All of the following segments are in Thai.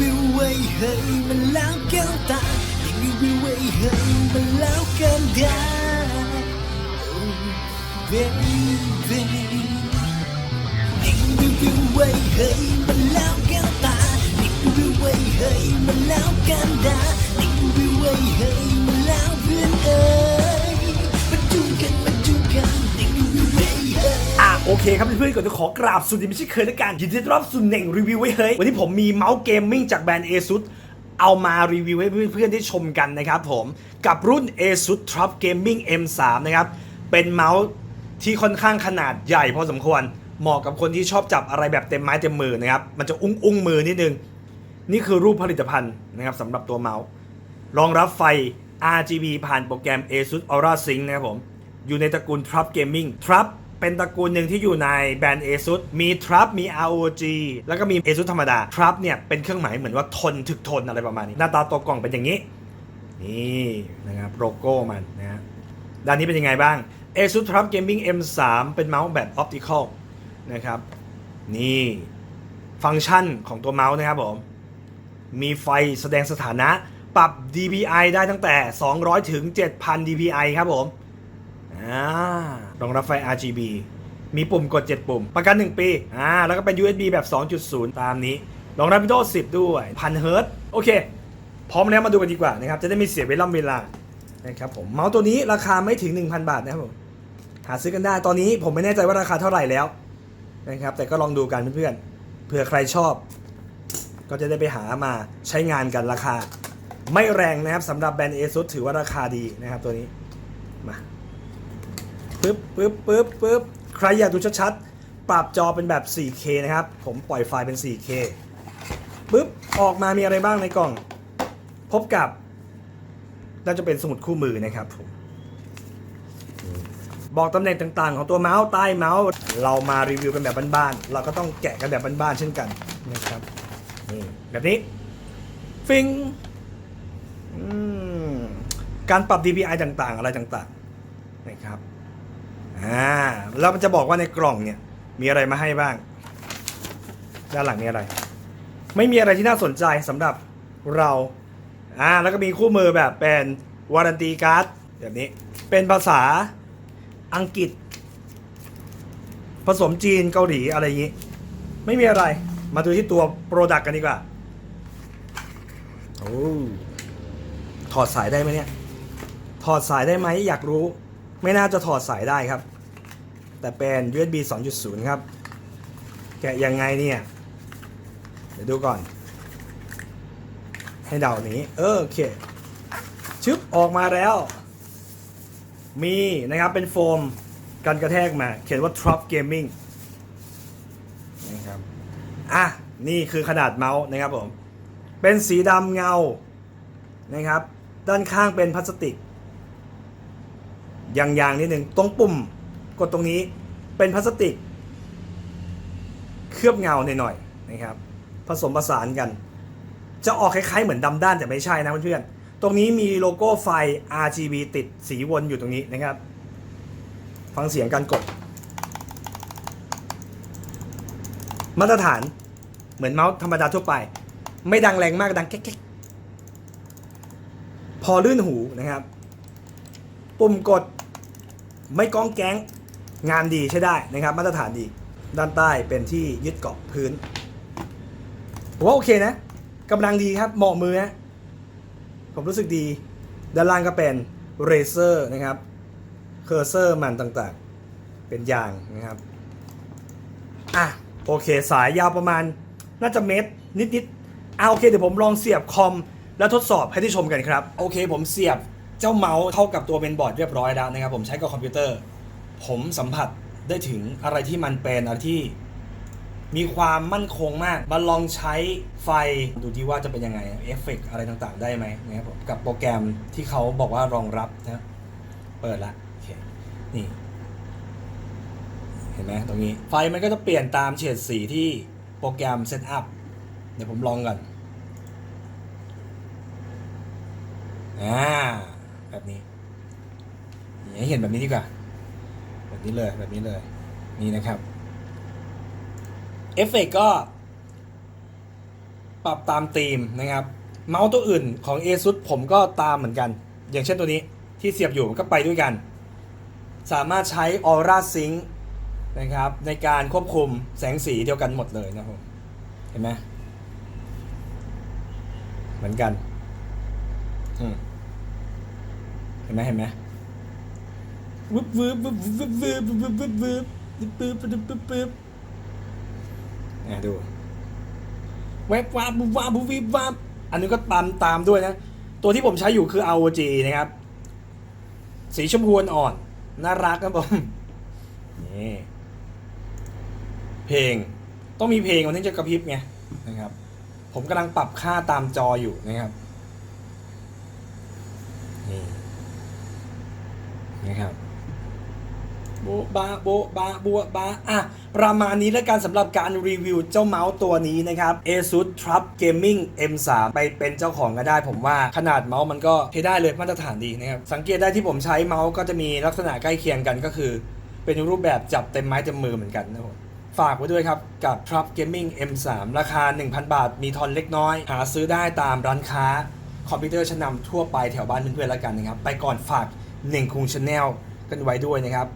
วิวไว้เฮ้ยมันแล้วแก้วตารีวิวไว้เฮ้ยมันแล้วกันได้ Oh, baby รีวิวไว้เฮ้ยมันแล้วแก้วตารีวิวไว้ เคครับเพื่อนๆก่อนจะขอกราบสุดที่ไม่ใช่เคยในการยินดีต้อนรับสู่เน่งรีวิวไว้เฮ้ยวันนี้ผมมีเมาส์เกมมิ่งจากแบรนด์ ASUS เอามารีวิวให้เพื่อนๆได้ชมกันนะครับผมกับรุ่น ASUS Trop Gaming M3 นะครับเป็นเมาส์ที่ค่อนข้างขนาดใหญ่พอสมควรเหมาะกับคนที่ชอบจับอะไรแบบเต็มไม้เต็มมือนะครับมันจะอุ้งอุ้งมือนิดนึง นี่คือรูปผลิตภัณฑ์นะครับสำหรับตัวเมาส์รองรับไฟ RGB ผ่านโปรแกรม ASUS Aura Sync นะครับผมอยู่ในตระกูล Trop Gaming Trop เป็นตระกูลหนึ่งที่อยู่ในแบรนด์ ASUS มี Trop มี ROG แล้วก็มี ASUS ธรรมดา Trop เนี่ยเป็นเครื่องหมายเหมือนว่าทนถึกทนอะไรประมาณนี้ หน้าตาตัวกล่องเป็นอย่างนี้ นี่นะครับโลโก้มันนะฮะด้านนี้เป็นยังไงบ้าง ASUS Trop Gaming M3 เป็นเมาส์แบบ Optical นะครับ นี่ฟังก์ชันของตัวเมาส์นะครับผม มีไฟแสดงสถานะปรับ DPI ได้ตั้งแต่ 200 ถึง 7,000 DPI ครับผม อ่า รองรับไฟ RGB มีปุ่มกด 7 ปุ่ม ประกัน 1 ปี อ่า แล้วก็เป็น USB แบบ 2.0 ตามนี้ รองรับ Windows 10 ด้วยพันเฮิร์ตโอเค พร้อมแล้วมาดูกันดีกว่านะครับ จะได้ม่เสียเวลาเวลา นะครับผม เมาส์ตัวนี้ราคาไม่ถึง 1,000 บาทนะครับผม หาซื้อกันได้ ตอนนี้ผมไม่แน่ใจว่าราคาเท่าไหร่แล้ว นะครับ แต่ก็ลองดูกันเพื่อนๆ เผื่อใครชอบ ก็จะได้ไปหามาใช้งานกันราคา ไม่แรงนะครับสำหรับแบรนด์ ASUS ถือว่าราคาดีนะครับตัวนี้ มา ปึ๊บปึ๊บปึ๊บปึ๊บใครอยากดูชัดๆ ปรับจอเป็นแบบ 4K นะครับ ผมปล่อยไฟล์เป็น 4K ปึ๊บ ออกมามีอะไรบ้างในกล่อง พบกับ น่าจะเป็นสมุดคู่มือนะครับผม บอกตำแหน่งต่างๆ ของตัวเมาส์ใต้เมาส์ เรามารีวิวกันแบบบ้านๆ เราก็ต้องแกะกันแบบบ้านๆ เช่นกันนะครับ นี่แบบนี้ ฟิงการปรับ DPI ต่างๆ อะไรต่างๆ นะครับ อ่าแล้วมันจะบอกว่าในกล่องเนี่ย มีอะไรมาให้บ้าง ด้านหลังมีอะไร ไม่มีอะไรที่น่าสนใจสำหรับเราอ่าแล้วก็มีคู่มือแบบเป็นวารันตีการ์ดแบบนี้ เป็นภาษาอังกฤษ ผสมจีนเกาหลีอะไรอย่างนี้ ไม่มีอะไรมาดูที่ตัวโปรดักต์กันดีกว่าโอ้ถอดสายได้ไหมเนี่ย ถอดสายได้ไหมอยากรู้ ไม่น่าจะถอดสายได้ครับ แต่เป็น USB 2.0 ครับ แกะยังไงเนี่ย เดี๋ยวดูก่อน ให้เดานี้ เออโอเค ชึบออกมาแล้ว มีนะครับเป็นโฟมกันกระแทกมา เขียนว่า Trop Gaming นะครับ อะ นี่คือขนาดเมาส์นะครับผม เป็นสีดำเงา นะครับ ด้านข้างเป็นพลาสติกยางๆนิดหนึ่งตรงปุ่ม ดตรงนี้เป็นพลาสติก เคลือบเงาหน่อยๆนะครับ ผสมผสานกัน จะออกคล้ายๆเหมือนดำด้านแต่ไม่ใช่นะเพื่อนๆตรงนี้มีโลโก้ไฟ RGB ติดสีวนอยู่ตรงนี้นะครับ ฟังเสียงการกด มาตรฐานเหมือนเมาส์ธรรมดาทั่วไป ไม่ดังแรงมากดังแก๊กๆพอลื่นหูนะครับ ปุ่มกดไม่ก้องแก๊ง งานดีใช้ได้นะครับมาตรฐานดีด้านใต้เป็นที่ยึดเกาะพื้นผมว่าโอเคนะกำลังดีครับเหมาะมือนะผมรู้สึกดี ด้านล่างก็เป็นเรเซอร์นะครับเคอร์เซอร์มันต่างๆ เป็นยางนะครับอะโอเคสายยาวประมาณน่าจะเมตรนิดๆอะโอเคเดี๋ยวผมลองเสียบคอมแล้วทดสอบให้ได้ชมกันครับ โอเคผมเสียบเจ้าเมาส์เข้ากับตัวเมนบอร์ดเรียบร้อยแล้วนะครับ ผมใช้กับคอมพิวเตอร์ ผมสัมผัสได้ถึงอะไรที่มันเป็นอะไรที่มีความมั่นคงมาก มาลองใช้ไฟดูดีว่าจะเป็นยังไง เอฟเฟกต์อะไรต่างๆ ได้ไหมนะครับผมกับโปรแกรมที่เขาบอกว่ารองรับนะเปิดละโอเคนี่ เห็นไหมตรงนี้ ไฟมันก็จะเปลี่ยนตามเฉดสีที่โปรแกรมเซตอัพเดี๋ยวผมลองก่อนอ่าแบบนี้ให้เห็นแบบนี้ดีกว่า นี้เลยแบบนี้เลย นี่นะครับเอฟเฟกก็ปรับตามธีมนะครับ เมาส์ตัวอื่นของ ASUS ผมก็ตามเหมือนกัน อย่างเช่นตัวนี้ที่เสียบอยู่มันก็ไปด้วยกัน สามารถใช้ Aura Sync นะครับ ในการควบคุมแสงสีเดียวกันหมดเลยนะครับเห็นไหมเหมือนกันเห็นไหมเห็นไหม วึบวึบวึบวึบวึบวึบวึบวึบวึบวึบวึบวึบวึบวึบอะดูเว็บวาบวาบวิบวาบอันนี้ก็ตามตามด้วยนะ ตัวที่ผมใช้อยู่คือ ROG นะครับ สีชมพูอ่อน น่ารักครับผมนี่เพลงต้องมีเพลงมันถึงจะกระพริบไงนะครับ ผมกำลังปรับค่าตามจออยู่นะครับนี่นะครับ โบบาโบบาบัวบาอะ ประมาณนี้แล้วกันสำหรับการรีวิวเจ้าเมาส์ตัวนี้นะครับ ASUS TRUP Gaming M3 ไปเป็นเจ้าของก็ได้ ผมว่าขนาดเมาส์มันก็ใช้ได้เลยมาตรฐานดีนะครับ สังเกตได้ที่ผมใช้เมาส์ก็จะมีลักษณะใกล้เคียงกันก็คือ เป็นรูปแบบจับเต็มไม้เต็มมือเหมือนกันนะครับฝากไว้ด้วยครับ กับ TRUP Gaming M3 ราคา 1,000 บาท มีทอนเล็กน้อย หาซื้อได้ตามร้านค้า คอมพิวเตอร์ชั้นนำทั่วไปแถวบ้านเพื่อนๆแล้วกันนะครับ ไปก่อนฝากหนึ่งคุงชาแนลกันไว้ด้วยนะครับ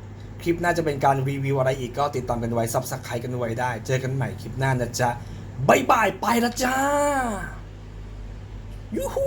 คลิปหน่าจะเป็นการรีวิวอะไรอีกก็ติดตามกันไว้ซับสไครต์กันไว้ได้ เจอกันใหม่คลิปหน้านะจ๊ะบายบายไปละจ้ายูฮู